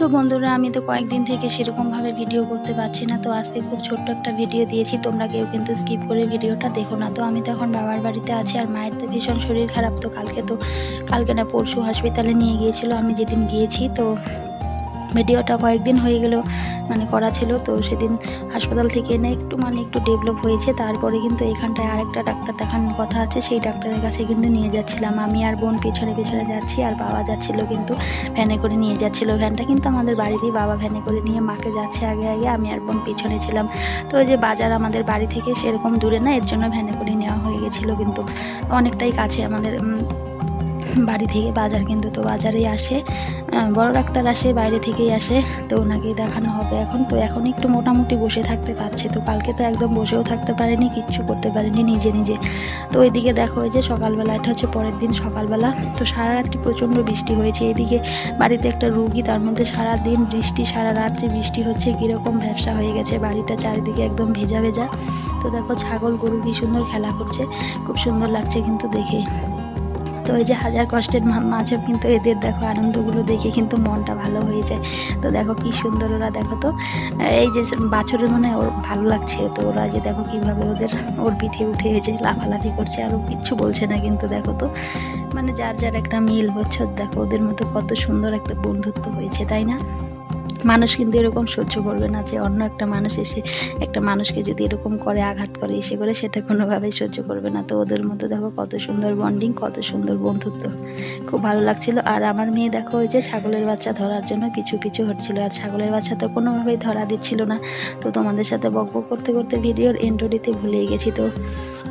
তো বন্ধুরা, আমি তো কয়েকদিন থেকে সেরকমভাবে ভিডিও করতে পারছি না, তো আজকে খুব ছোট্ট একটা ভিডিও দিয়েছি, তোমরা কেউ কিন্তু স্কিপ করে ভিডিওটা দেখো না। তো আমি তো এখন বাবার বাড়িতে আছি আর মায়ের তো ভীষণ শরীর খারাপ, তো কালকে তো, কালকে না পরশু হসপিটালে নিয়ে গিয়েছিল, আমি যেদিন গিয়েছি, তো ভিডিওটা কয়েকদিন হয়ে গেল মানে করা ছিল। তো সেদিন হাসপাতাল থেকে এনে একটু মানে একটু ডেভেলপ হয়েছে। তারপরে কিন্তু এখানটায় আরেকটা ডাক্তার দেখানোর কথা আছে। সেই ডাক্তারের কাছে কিন্তু নিয়ে যাচ্ছিলাম। আমি আর বোন পেছনে পেছনে যাচ্ছি আর বাবা যাচ্ছিল কিন্তু ভ্যানে করে নিয়ে যাচ্ছিল। ভ্যানটা কিন্তু আমাদের বাড়িরই বাবা ভ্যানে করে নিয়ে মাকে যাচ্ছে আগে আগে। আমি আর বোন পেছনে ছিলাম। তো ওই যে বাজার আমাদের বাড়ি থেকে সেরকম দূরে না, এর জন্য ভ্যানে করে নেওয়া হয়ে গেছিল কিন্তু অনেকটাই কাছে আমাদের বাড়ি থেকে বাজার কিন্তু তো বাজারেই আসে। বড় ডাক্তার আসে, বাইরে থেকেই আসে, তো ওনাকেই দেখানো হবে এখন। তো এখন একটু মোটামুটি বসে থাকতে পারছে, তো কালকে তো একদম বসেও থাকতে পারেনি, কিচ্ছু করতে পারেনি নিজে নিজে। তো ওইদিকে দেখো যে সকালবেলা, এটা হচ্ছে পরের দিন সকালবেলা, তো সারা রাত্রি প্রচণ্ড বৃষ্টি হয়েছে। এদিকে বাড়িতে একটা রুগী, তার মধ্যে সারা দিন বৃষ্টি সারা রাত্রি বৃষ্টি হচ্ছে, কীরকম ব্যবসা হয়ে গেছে, বাড়িটা চারিদিকে একদম ভেজা ভেজা। তো দেখো ছাগল গরু কি সুন্দর খেলা করছে, খুব সুন্দর লাগছে কিন্তু দেখে। তো ওই যে হাজার কষ্টের মাঝেও কিন্তু এদের দেখো আনন্দগুলো দেখে কিন্তু মনটা ভালো হয়ে যায়। তো দেখো কি সুন্দর ওরা দেখো তো। এই যে বাছরের মনে ওর ভালো লাগছে। তো ওরা যে দেখো কীভাবে ওদের, ওর পিঠে উঠে এসে লাফালাফি করছে, আর কিচ্ছু বলছে না কিন্তু দেখো তো। মানে যার যার একটা মিল বছর দেখো ওদের মতো কত সুন্দর একটা বন্ধুত্ব হয়েছে, তাই না? মানুষ কিন্তু এরকম সহ্য করবে না যে অন্য একটা মানুষ এসে একটা মানুষকে যদি এরকম করে আঘাত করে, এসে করে সেটা কোনোভাবেই সহ্য করবে না। তো ওদের মধ্যে দেখো কত সুন্দর বন্ডিং কত সুন্দর বন্ধুত্ব। খুব ভালো লাগছিল। আর আমার মেয়ে দেখো ওই যে ছাগলের বাচ্চা ধরার জন্য পিছু পিছু হচ্ছিল আর ছাগলের বাচ্চা তো কোনোভাবেই ধরা দিচ্ছিল না। তো তোমাদের সাথে বক করতে করতে ভিডিওর এন্ট্রো দিতে ভুলে গেছি। তো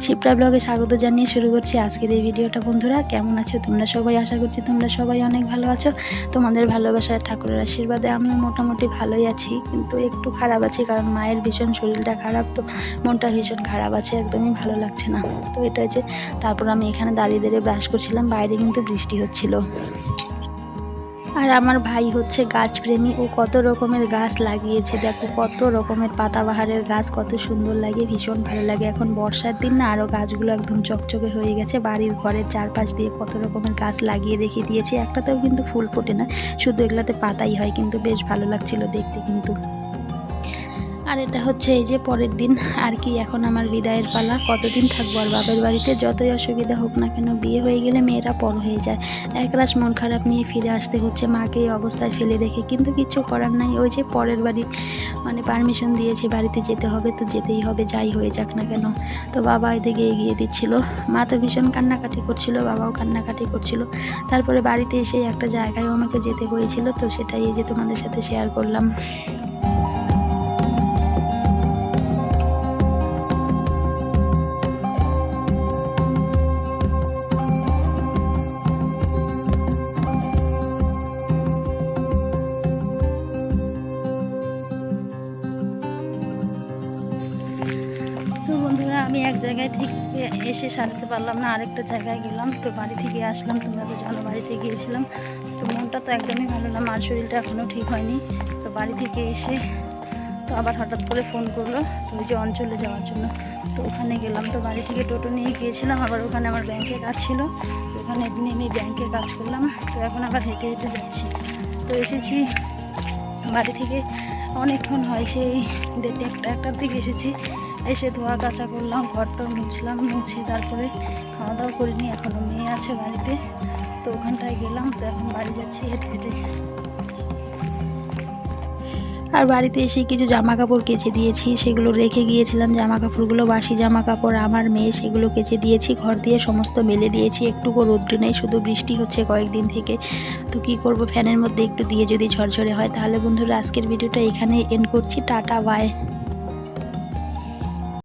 শিপ্রা ব্লগে স্বাগত জানিয়ে শুরু করছি আজকের এই ভিডিওটা। বন্ধুরা, কেমন আছো? তোমরা সবাই আশা করছি তোমরা সবাই অনেক ভালো আছো। তোমাদের ভালোবাসায় ঠাকুরের আশীর্বাদে আমিও মোটামুটি ভালোই আছি, কিন্তু একটু খারাপ আছি কারণ মায়ের ভীষণ শরীরটা খারাপ তো, মনটা ভীষণ খারাপ আছে, একদমই ভালো লাগছে না। তো এটা যে তারপর আমি এখানে দাঁড়িয়ে দাঁড়িয়ে ব্রাশ করছিলাম, বাইরে কিন্তু বৃষ্টি হচ্ছিল। আর আমার ভাই হচ্ছে গাছপ্রেমী। ও কত রকমের গাছ লাগিয়েছে। দেখো কত রকমের পাতাবাহারের গাছ, কত সুন্দর লাগে, ভীষণ ভালো লাগে। এখন বর্ষার দিন না আরও গাছগুলো একদম চকচকে হয়ে গেছে। বাড়ির ঘরের চারপাশ দিয়ে কত রকমের গাছ লাগিয়ে রেখে দিয়েছে। একটাতেও কিন্তু ফুল ফোটে না, শুধু এগুলোতে পাতাই হয়। কিন্তু বেশ ভালো লাগছিল দেখতে কিন্তু। আর এটা হচ্ছে এই যে পরের দিন। আর কি, এখন আমার বিদায়ের পালা। কতদিন থাকব আর বাপের বাড়িতে? যতই অসুবিধা হোক না কেন, বিয়ে হয়ে গেলে মেয়েরা পর হয়ে যায়। একরাশ মন খারাপ নিয়ে ফিরে আসতে হচ্ছে মাকে এই অবস্থায় ফেলে রেখে। কিন্তু কিছু করার নাই। ওই যে পরের বাড়ি মানে পারমিশন দিয়েছে বাড়িতে যেতে হবে তো যেতেই হবে, যাই হয়ে যাক না কেন। তো বাবা এদিকে এগিয়ে দিচ্ছিল। মা তো ভীষণ কান্নাকাটি করছিল, বাবাও কান্নাকাটি করছিল। তারপরে বাড়িতে এসে একটা জায়গায় আমাকে যেতে হয়েছিল। তো সেটাই এই যে তোমাদের সাথে শেয়ার করলাম। এক জায়গায় থেকে এসে সারতে পারলাম না, আরেকটা জায়গায় গেলাম, তো বাড়ি থেকে আসলাম, তোমরা তো জানো বাড়িতে গিয়েছিলাম, তো মনটা তো একদমই ভালো না, মার শরীরটা এখনও ঠিক হয়নি, তো বাড়ি থেকে এসে তো আবার হঠাৎ করে ফোন করল ওই যে অঞ্চলে যাওয়ার জন্য, তো ওখানে গেলাম, তো বাড়ি থেকে টোটো নিয়ে গিয়েছিলাম, আবার ওখানে আমার ব্যাংকে কাজ ছিল ওখানে নেমে ব্যাংকে কাজ করলাম, তো এখন আবার হেঁটে হেঁটে যাচ্ছি, তো এসেছি বাড়ি থেকে, অনেকক্ষণ হয় সেই দেড়টা একটা একটার দিকে এসেছি এসে ধোয়া কাচা করলাম ঘরটা মুছলাম, মুছে তারপরে খাওয়া দাওয়া করিনি এখনও মেয়ে আছে বাড়িতে, তো ওখানটায় গেলাম, তো এখন বাড়ি যাচ্ছি হেঁটে হেঁটে আর বাড়িতে এসে কিছু জামা কাপড় কেচে দিয়েছি, সেগুলো রেখে গিয়েছিলাম জামা কাপড়গুলো বাসি জামা কাপড় আমার মেয়ে সেগুলো কেচে দিয়েছি, ঘর দিয়ে সমস্ত মেলে দিয়েছি একটুকু রৌদ্র নেই, শুধু বৃষ্টি হচ্ছে কয়েকদিন থেকে, তো কি করব, ফ্যানের মধ্যে একটু দিয়ে যদি ঝরঝরে হয়, তাহলে বন্ধুরা আজকের ভিডিওটা এখানে এন্ড করছি, টাটা বাই